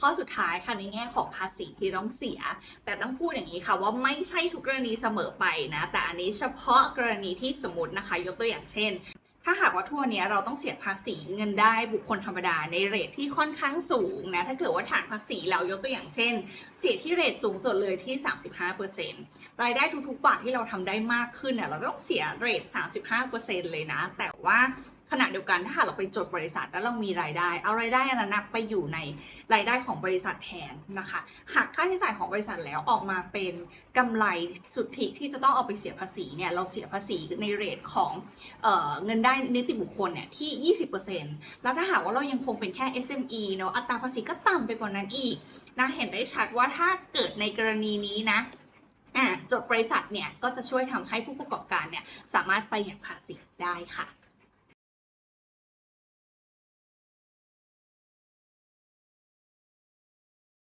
ข้อสุดท้ายค่ะในแง่ของภาษีที่ต้องเสีย แต่ต้องพูดอย่างนี้ค่ะว่าไม่ใช่ทุกกรณีเสมอไปนะ แต่อันนี้เฉพาะกรณีที่สมมตินะคะ ยกตัวอย่างเช่นถ้าหากว่าทั่วเนี้ยเราต้องเสียภาษีเงินได้บุคคลธรรมดาในเรทที่ค่อนข้างสูงนะ ถ้าเกิดว่าฐานภาษีเรายกตัวอย่างเช่น เสียที่เรทสูงสุดเลยที่ 35%รายได้ทุกๆบาทที่เราทำได้มากขึ้นเนี่ยเราต้องเสียเรท35%เลยนะ แต่ว่า ขณะเดียวกันถ้าหากเราไปจดบริษัทแล้วเรามีรายได้ เอารายได้อันนั้นไปอยู่ในรายได้ของบริษัทแทนนะคะหักค่าใช้จ่ายของบริษัทแล้วออกมาเป็นกำไรสุทธิที่จะต้องเอาไปเสียภาษีเนี่ยเราเสียภาษีในเรทของเออเงินได้นิติบุคคลเนี่ยที่ 20%แล้วถ้าหากว่าเรายังคงเป็นแค่ SME เนาะอัตราภาษีก็ต่ำไปกว่านั้นอีกนะเห็นได้ชัดว่าถ้าเกิดในกรณีนี้นะอะจดบริษัทเนี่ยก็จะช่วยทำให้ผู้ประกอบการเนี่ยสามารถประหยัดภาษีได้ค่ะ